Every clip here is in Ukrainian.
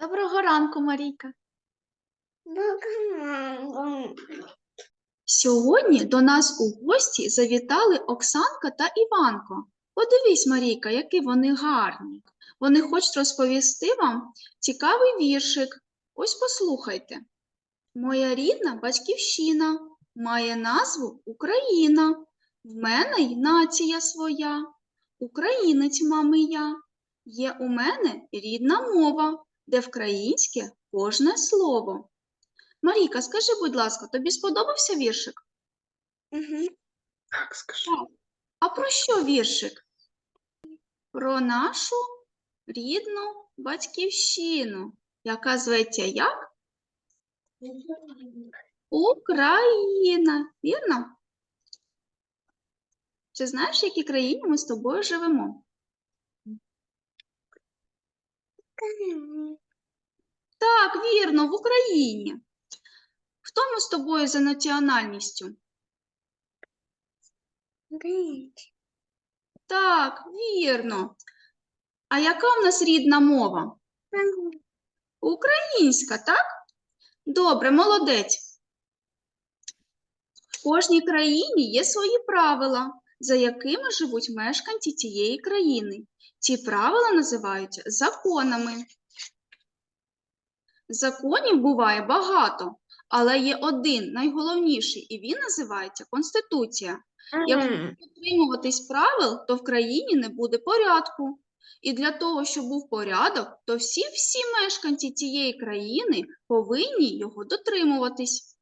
Доброго ранку, Марійка. Сьогодні до нас у гості завітали Оксанка та Іванко. Подивись, Марійка, які вони гарні. Вони хочуть розповісти вам цікавий віршик. Ось послухайте. Моя рідна батьківщина має назву Україна. В мене й нація своя. Українець мами я. Є у мене рідна мова, де вкраїнське кожне слово. Марійка, скажи, будь ласка, тобі сподобався віршик? Так, скажи. А про що віршик? Про нашу рідну батьківщину, яка зветься як? Україна. Вірно? Чи знаєш, в якій країні ми з тобою живемо? Так, вірно, в Україні. Хто ми з тобою за національністю? Так, вірно. А яка в нас рідна мова? Українська, так? Добре, молодець. В кожній країні є свої правила, за якими живуть мешканці цієї країни. Ці правила називаються законами. Законів буває багато, але є один найголовніший, і він називається Конституція. Якщо дотримуватись правил, то в країні не буде порядку. І для того, щоб був порядок, то всі-всі мешканці цієї країни повинні його дотримуватись.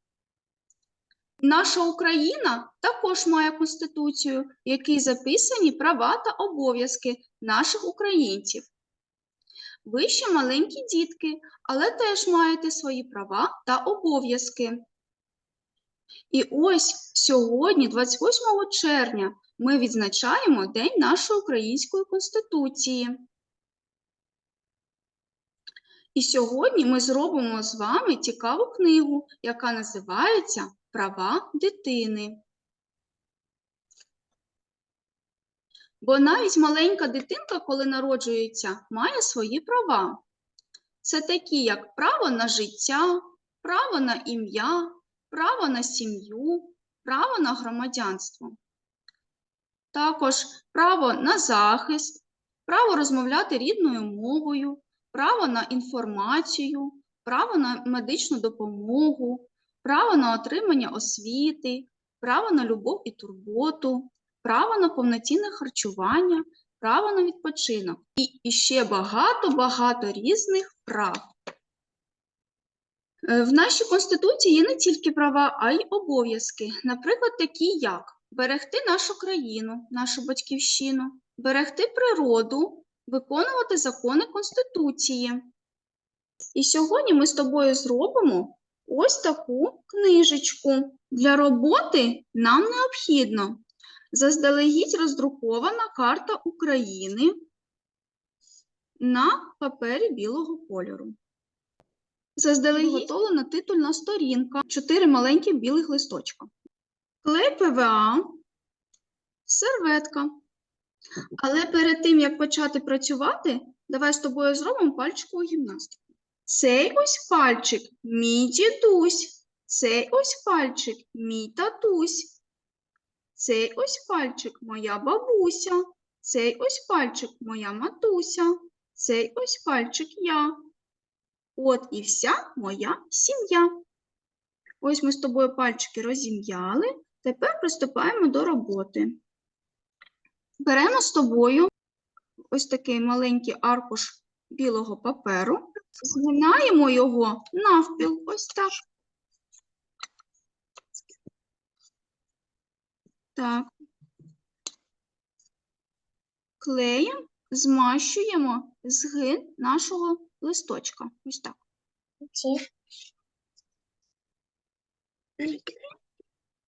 Наша Україна також має конституцію, в якій записані права та обов'язки наших українців. Ви ще маленькі дітки, але теж маєте свої права та обов'язки. І ось сьогодні, 28 червня, ми відзначаємо День нашої української конституції. І сьогодні ми зробимо з вами цікаву книгу, яка називається Права дитини. Бо навіть маленька дитинка, коли народжується, має свої права. Це такі, як право на життя, право на ім'я, право на сім'ю, право на громадянство. Також право на захист, право розмовляти рідною мовою, право на інформацію, право на медичну допомогу, право на отримання освіти, право на любов і турботу, право на повноцінне харчування, право на відпочинок і іще багато-багато різних прав. Е, В нашій Конституції є не тільки права, а й обов'язки. Наприклад, такі як берегти нашу країну, нашу батьківщину, берегти природу, виконувати закони Конституції. І сьогодні ми з тобою зробимо ось таку книжечку. Для роботи нам необхідно заздалегідь роздрукована карта України на папері білого кольору. Заздалегідь готовлена титульна сторінка, чотири маленьких білих листочка. Клей ПВА, серветка. Але перед тим, як почати працювати, давай з тобою зробимо пальчикову гімнастику. Цей ось пальчик мій дідусь, цей ось пальчик мій татусь, цей ось пальчик моя бабуся, цей ось пальчик моя матуся, цей ось пальчик я. От і вся моя сім'я. Ось ми з тобою пальчики розім'яли. Тепер приступаємо до роботи. Беремо з тобою ось такий маленький аркуш білого паперу, згинаємо його навпіл, ось так. Так. Клеєм змащуємо згин нашого листочка. Ось так.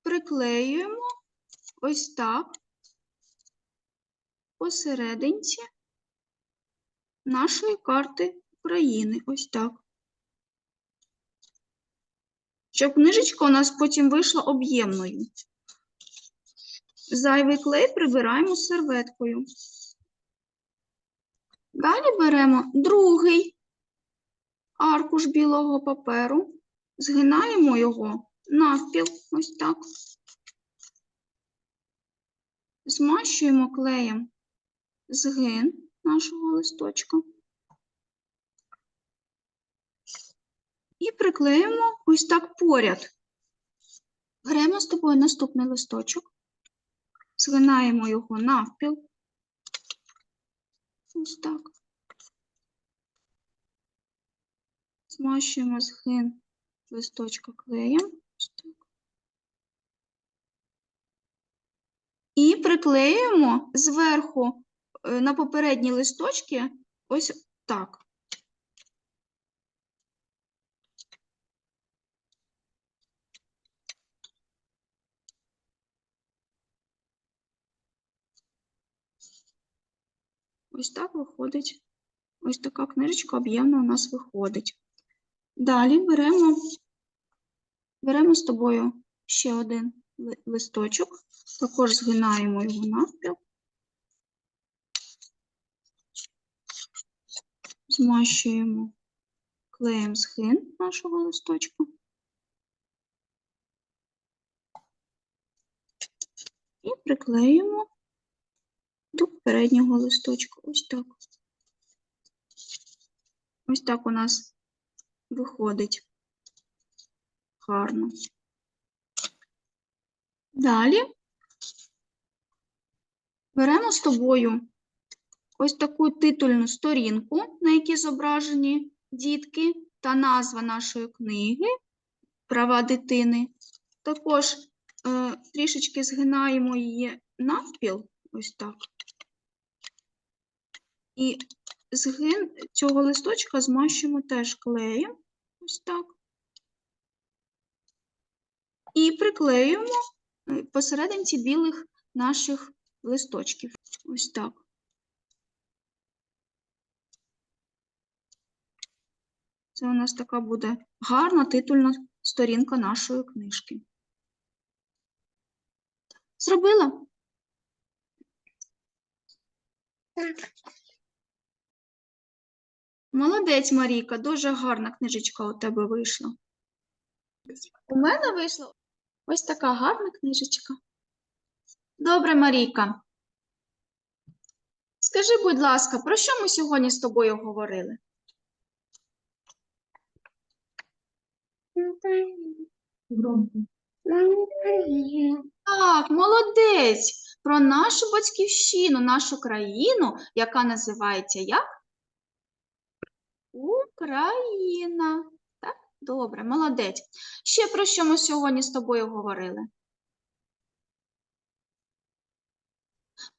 Приклеюємо ось так посерединці нашої карти України. Ось так. Щоб книжечка у нас потім вийшла об'ємною. Зайвий клей прибираємо серветкою. Далі беремо другий аркуш білого паперу, згинаємо його навпіл, ось так. Змащуємо клеєм згин нашого листочка. І приклеїмо ось так поряд. Беремо з тобою наступний листочок, згинаємо його навпіл. Ось так. Змащуємо згин листочка клеєм. І приклеюємо зверху е, на попередні листочки ось так. Ось так виходить. Ось така книжечка об'ємна у нас виходить. Далі беремо, беремо з тобою ще один листочок, також згинаємо його навпіл. Змащуємо клеєм згин нашого листочка. І приклеїмо до переднього листочка. Ось так. Ось так у нас виходить гарно. Далі беремо з тобою ось таку титульну сторінку, на якій зображені дітки та назва нашої книги Права дитини. Також е, трішечки згинаємо її навпіл, ось так. І згин цього листочка змащуємо теж клеєм, ось так. І приклеюємо е, посерединці білих наших листочків. Ось так. Це у нас така буде гарна титульна сторінка нашої книжки. Зробила? Молодець, Марійка, дуже гарна книжечка у тебе вийшла. У мене вийшла ось така гарна книжечка. Добре, Марійка. Скажи, будь ласка, про що ми сьогодні з тобою говорили? Так, молодець. Про нашу батьківщину, нашу країну, яка називається як? Україна. Так, добре, молодець. Ще про що ми сьогодні з тобою говорили?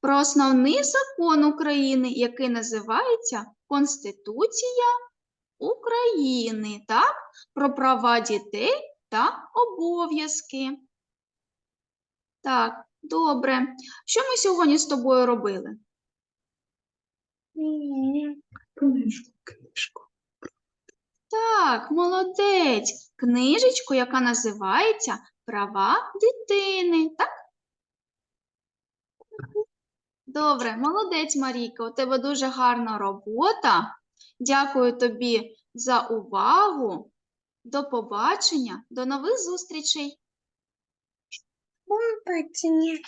Про основний закон України, який називається Конституція України, так? Про права дітей та обов'язки. Так, добре. Що ми сьогодні з тобою робили? Книжку, книжку. Так, молодець. Книжечку, яка називається Права дитини. Так? Добре, молодець, Марійка. У тебе дуже гарна робота. Дякую тобі за увагу. До побачення, до нових зустрічей. Бомбочня.